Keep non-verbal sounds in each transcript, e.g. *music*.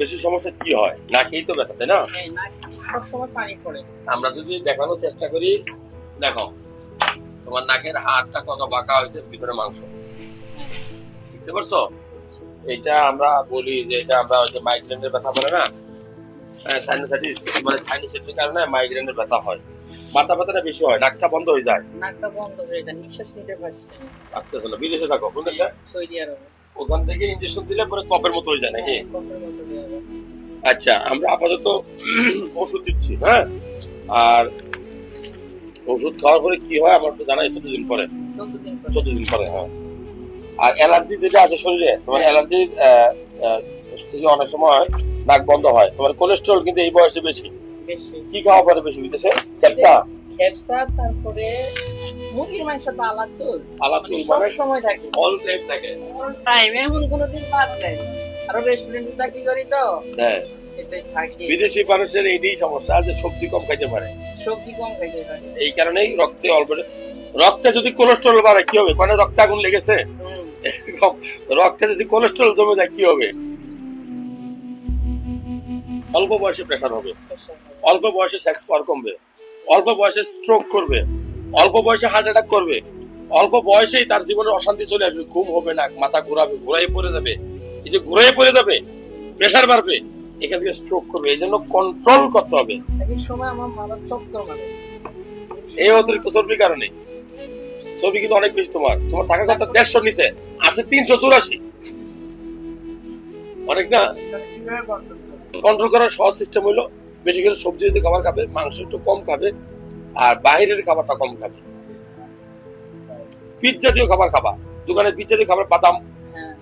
বেশি সমস্যা কি হয়? না খেয়েই তো ব্যথা তাই না? সবসময় পানি পড়ে। আমরা যদি দেখানোর চেষ্টা করি দেখো তোমার নাকের হাড়টা কত বাঁকা হয়েছে ভিতরে মাংস। বুঝতে পারছ? এটা আমরা বলি যে এটা আমরা ওই যে মাইগ্রেনের ব্যথা বলে না? সাইনোসাইটিস মানে সাইনোসাইটিসের কারণে মাইগ্রেনের ব্যথা হয়। মাথা ব্যথাটা বেশি হয় নাকটা বন্ধ হয়ে যায়। নাকটা বন্ধ হয়ে যায় নিঃশ্বাস নিতে পারছে। আসতেছে বিদেশে থাকো কোন দেশে? সৌদি আরবে। ওখান থেকে ইঞ্জেকশন দিলে পরে কপের মতো হয়ে যায় নাকি। আচ্ছা আমরা আপাতত ওষুধ দিচ্ছি হ্যাঁ? আর ওষুধ খাওয়ার পরে কি হয় আমার তো জানাই চোদ্দ দিন পরে। চোদ্দ দিন পরে। হ্যাঁ। আর অ্যালার্জি যেটা আছে শরীরে তোমার অ্যালার্জি থেকে অনেক সময় নাক বন্ধ হয়। তোমার কোলেস্ট্রল কিন্তু এই বয়সে বেশি। কি খাওয়া পরে বেশি বিদেশে ক্যাপসা তারপরে মুরগির মাংস তো আলাদা তো আলাদা মানে সব সময় থাকে। অল টাইম থাকে। টাইম এমন কোনোদিন বাদ নেই। আরও রেস্টুরেন্টে চাকরি করি তো। হ্যাঁ। বিদেশি মানুষের এইটাই সমস্যা যে সবজি কম খাইতে পারে। সবজি কম খাইতে পারি। এই কারণেই রক্তে অল্প রক্তে যদি কোলেস্ট্রল বাড়ে কি হবে? মানে রক্তে আগুন লেগেছে? *laughs* রক্তে যদি কোলেস্ট্রল জমে যায় কি হবে? অল্প বয়সে প্রেশার হবে। অল্প বয়সে সেক্স পাওয়ার কমবে। অল্প বয়সে স্ট্রোক করবে। অল্প বয়সে হার্ট অ্যাটাক করবে। অল্প বয়সেই তার জীবনে অশান্তি চলে আসবে। ঘুম হবে না মাথা ঘোরাবে ঘোরাই পড়ে যাবে। এই যে ঘুরাই পড়ে যাবে প্রেশার বাড়বে এখান থেকে স্ট্রোক করবে। এই জন্য কন্ট্রোল করতে হবে। সময় আমার মাথা চক্কর মারে। এই অতিরিক্ত চর্বির কারণে। চর্বি কিন্তু অনেক বেশি তোমার। তোমার থাকা কথা দেড়শোর নিচে আছে তিনশো চুরাশি। অনেক না? কন্ট্রোল করার সহজ সিস্টেম হলো বেশি করে সবজি যদি খাবার খাবে মাংস একটু কম খাবে আর বাহিরের খাবারটা কম খাবে। পিৎ জাতীয় খাবার খাবা। দোকানে পিৎ জাতীয় খাবার বাদাম হ্যাঁ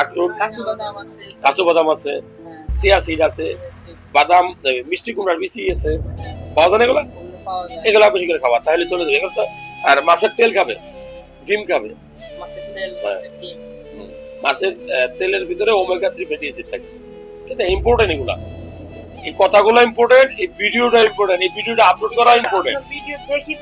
আখরোট বাদাম আছে। কাঁচু বাদাম আছে হ্যাঁ। চিয়া সিড আছে বাদাম মিষ্টি কুমড়ার বিচি আছে। পাওয়া যায় এগুলা? এগুলা বেশি করে খাবা তাহলে চলে যাবে। এগুলো আর মাছের তেল খাবে ডিম খাবে। মাছের হ্যাঁ। তেলের ভিতরে ওমেগা থ্রি ফ্যাটি অ্যাসিড থাকে। এটা ইম্পর্টেন্ট এগুলা। এই কথাগুলো ইম্পর্টেন্ট এই ভিডিওটা ইম্পর্টেন্ট এই ভিডিওটা আপলোড করা ইম্পর্টেন্ট ভিডিও দেখি